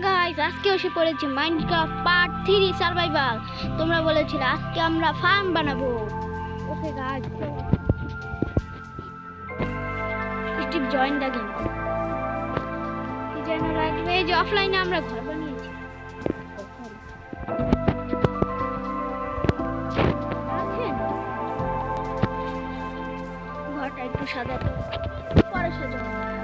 Hello guys আজকে এসে পড়েছি মাইনক্রাফট পার্ট থ্রি সার্ভাইভাল তোমরা বলেছিলে আজকে আমরা ফার্ম বানাবো। Okay guys Steve join the game কি যেন লাগবে, এই যে অফলাইনে আমরা ঘর বানিয়েছি। ঘরটা একটু সাজাতে। পরে সাজাবো।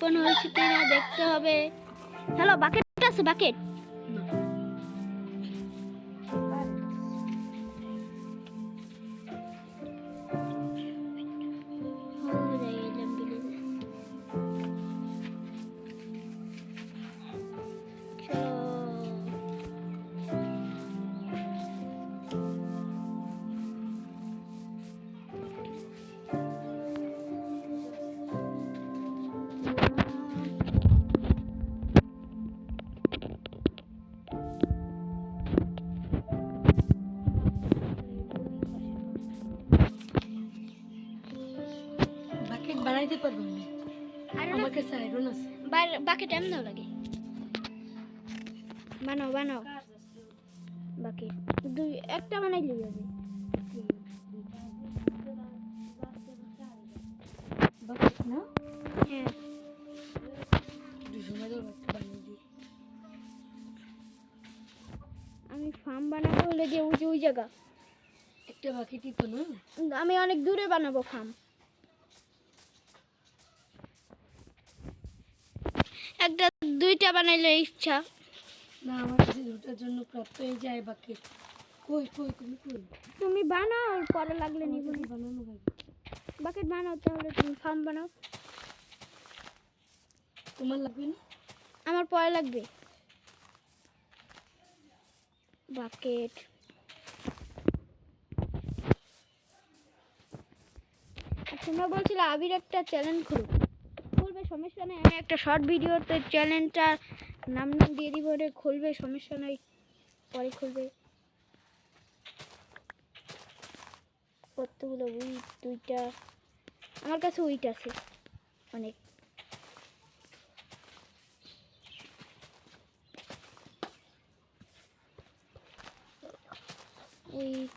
মিসপন হয়েছে কিনা দেখতে হবে। হ্যালো বাকেট আছে বাকেট বানাইতে পারব না। আমার কাছে আয়রন আছে। বাকেট এমনও লাগে। বানাও বানাও। বাকি। দুই একটা বানাইলে বাকেট না? হ্যাঁ। আমি ফার্ম বানাবো হলে যে ওই যে ওই জায়গা। একটা বাকেটই তো না? আমি অনেক দূরে বানাবো ফার্ম দুইটা বানাইলে ইচ্ছা। না আমার কাছে দুটার জন্য প্রাপ্ত হয়ে যায় বাকেট কই কই তুমি কই? তুমি বানাও আর পরে লাগলে নিব। বানানো বাকেট বাকেট বানাও তাহলে তুমি ফার্ম বানাও। তোমার লাগবে না? আমার পরে লাগবে। বাকেট তোমরা বলছিলে আবির একটা চ্যালেঞ্জ খুলবে। সমস্যা নেই আমি একটা শর্ট ভিডিওতে চ্যালেঞ্জটা নাম নাম দিয়ে দিব খুলবে, সমস্যা নেই, পরে খুলবে। কতগুলো উইট, দুইটা, আমার কাছে উইট আছে, অনেক। উইট।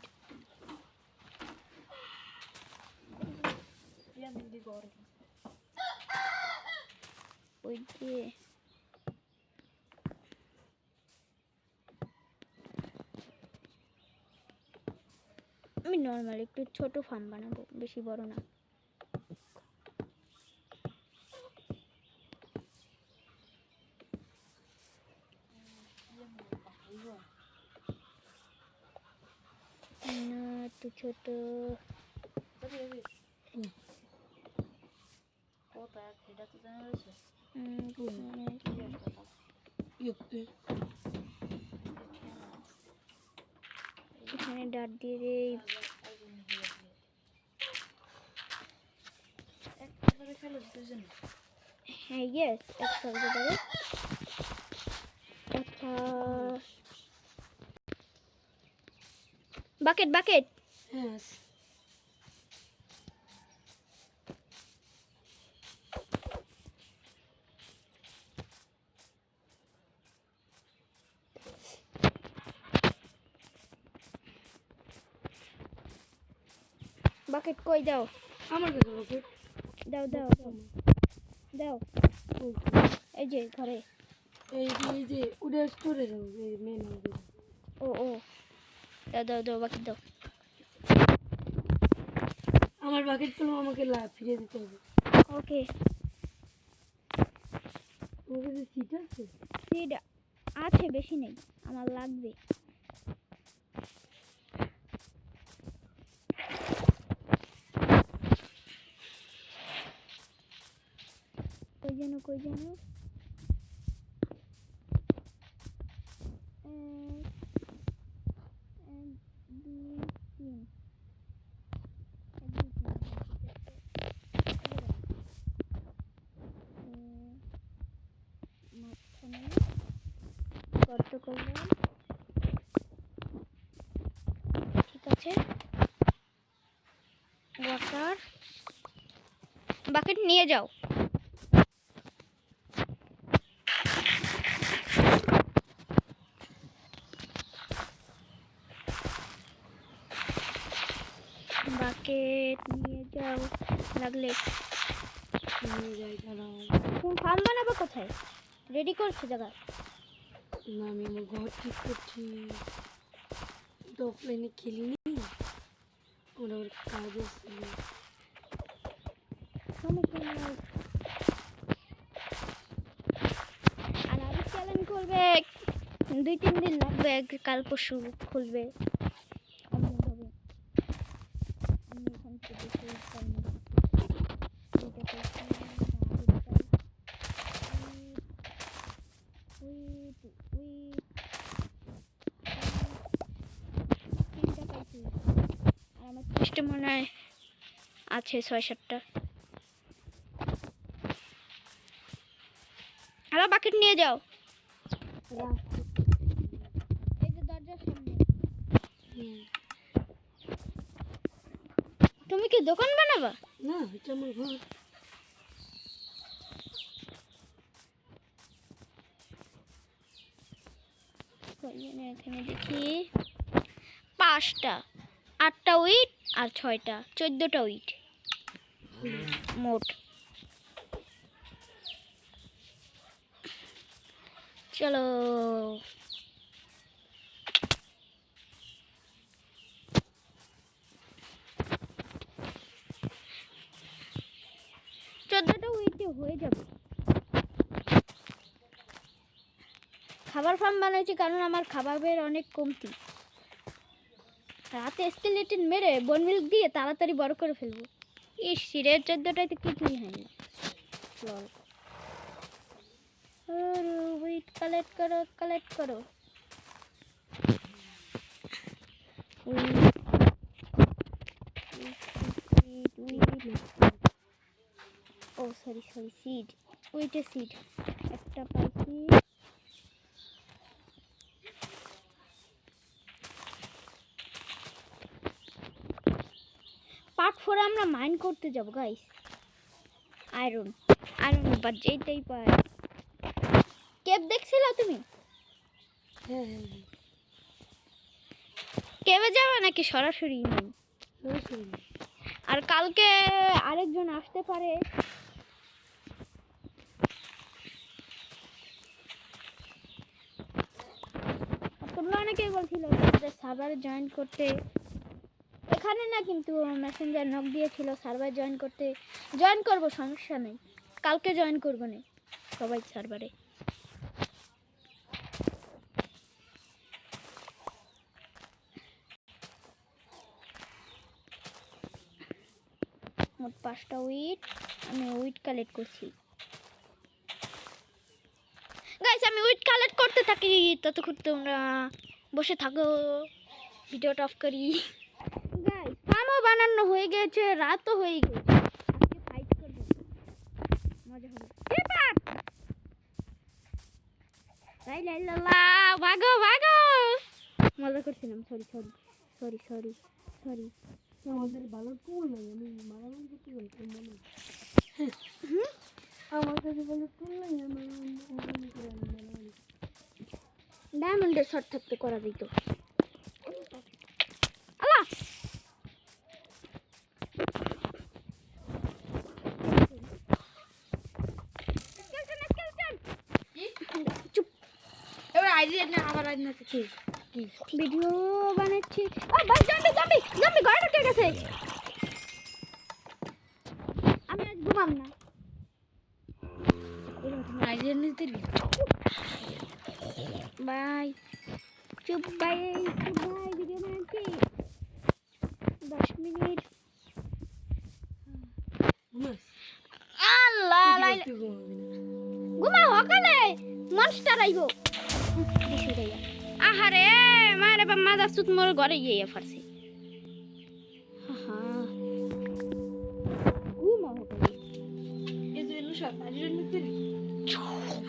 ওই দিয়ে। আমি নর্মাল একটু ছোট ফার্ম বানাবো বেশি বড় না। একটু ছোট। উম, মানে ইয়োতে এখানে ডাট দিয়ে দেই হ্যাঁ ইয়েস এক সবজি দেবে আচ্ছা বাকেট বাকেট হ্যাঁ বাকেট কই দাও আমার কাছে বাকেট দাও দাও দাও দাও। এই যে ঘরে এই যে এই যে ওটা স্টোরে যাব এই মেন ও ও দাও দাও দাও বাকেট দাও আমার বাকেটগুলো আমাকে লাভ ফিরে দিতে হবে ওকে তোমার কাছে সিট আছে সিড আছে বেশি নেই আমার লাগবে এ, মাঝখানে গর্ত করলাম ঠিক আছে ওয়াটার বাকেট নিয়ে যাও বাকেট নিয়ে যাও দাঁড়াও। ফার্ম বানাবো কোথায়? রেডি করছে জায়গা না আমি আমার ঘর ঠিক করছি। তো অফলাইনে খেলিনি। আমার আবার কাজ আর আমি চ্যালেঞ্জ করবে। দুই তিন দিন লাগবে কাল পরশু খুলবে। আর চেষ্টা মনে হয় আছে ছয় সাতটা। হ্যালো বাকেট নিয়ে যাও। এই যে দরজার সামনে। তুমি কি দোকান বানাবা? না এটা আমার ঘর। এখানে দেখি। পাঁচটা আটটা উইট আর ছয়টা, চোদ্দোটা উইট মোট। চলো। চোদ্দোটা উইটে হয়ে যাবে। খাবার ফার্ম বানাইছি কারণ আমার খাবারের অনেক কমতি। রাতে স্কেলেটন মেরে বন মিল্ক দিয়ে তাড়াতাড়ি বড় করে ফেলব। এই শিরের চোদ্দটায় তো কিছুই হয়নি। লল। উইট কালেক্ট করো কালেক্ট করো। ও সরি সরি সিড উইটে সিড একটা পাইছি পার্ট ফোরে আমরা মাইন করতে যাব গাইস আয়রন আয়রন বা যেটাই পাই। কেব দেখছিল তুমি? হ্যাঁ হ্যাঁ হ্যাঁ। কেবে যাবে নাকি সরাসরি? আর কালকে আরেকজন আসতে পারে। তোমরা অনেকেই বলছিল সার্ভারে জয়েন করতে। এখানে না কিন্তু মেসেঞ্জার নক দিয়েছিল সার্ভার জয়েন করতে জয়েন করব, সমস্যা নেই। কালকে জয়েন করব না, সবাই সার্ভারে মোট পাঁচটা উইট আমি উইট কালেক্ট করছি। গাইস আমি উইট কালেক্ট করতে থাকি, ততক্ষণ তোমরা বসে থাকো। ভিডিওটা অফ করি। বানানো হয়ে গেছে রাতও হয়ে গেছে। আজকে ফাইট করব। মজা হবে। পেপার লাই লাই লা লা, ভাগো ভাগো! মজা করছিলাম sorry sorry sorry sorry sorry আমাদের ভালো টুল নাই আমি মারামারি করতে পারি মনে আমার কাছে ভালো টুল নাই আমার মনে করে আমি মারামারি ডায়মন্ডের শট থাকতে করা দিত আল্লাহ চুপ এবার আইডিয়া না আবার আইডিয়া কিছু ভিডিও বানাচ্ছি। ও ভাই জম্বি জম্বি জম্বি ঘরে ঢুকে গেছে। আমি আজ ঘুমাম না। আইডিয়া নিতে বাই চুপ বাই চুপ বাই ভিডিও বানাচ্ছি। দশ মিনিট। আল্লাহ ঘুমা সকালে মনস্টার আইব। আহারে মারে বা মাদা সুত মোর ঘরে গিয়ে ফারছে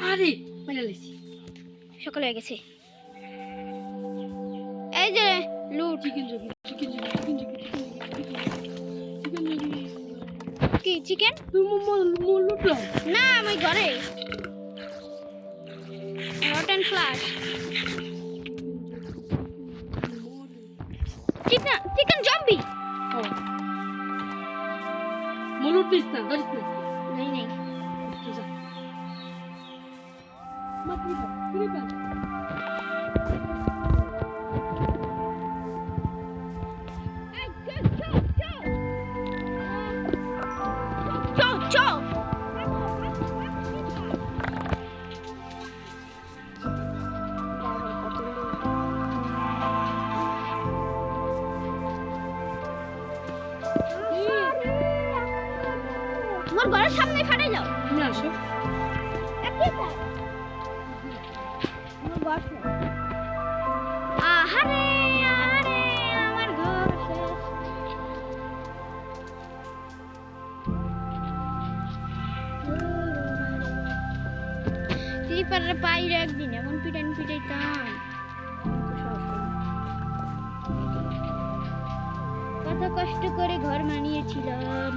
আরে লাইছি সকালে হয়ে গেছে। এই যে লুট। কি চিকেন? না আমি ঘরে। Rotten flesh chicken chicken zombie মুলুট this না ধরিস না। নাই নাই। মা মোর ঘরের সামনে ফাটাই যাও না সব আহারে আহারে আমার ঘর শেষ। পাইরে একদিন এমন পিটান পিটাইতাম। কত কষ্ট করে ঘর মানিয়েছিলাম।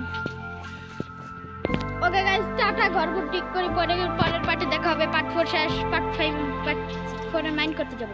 ওকে গাইস টাটা ঘর ঠিক করি পরে পরের পার্টে দেখা হবে পার্ট ফোর শেষ পার্ট ফাইভ পার্ট ফোরে মাইন্ড করতে যাব।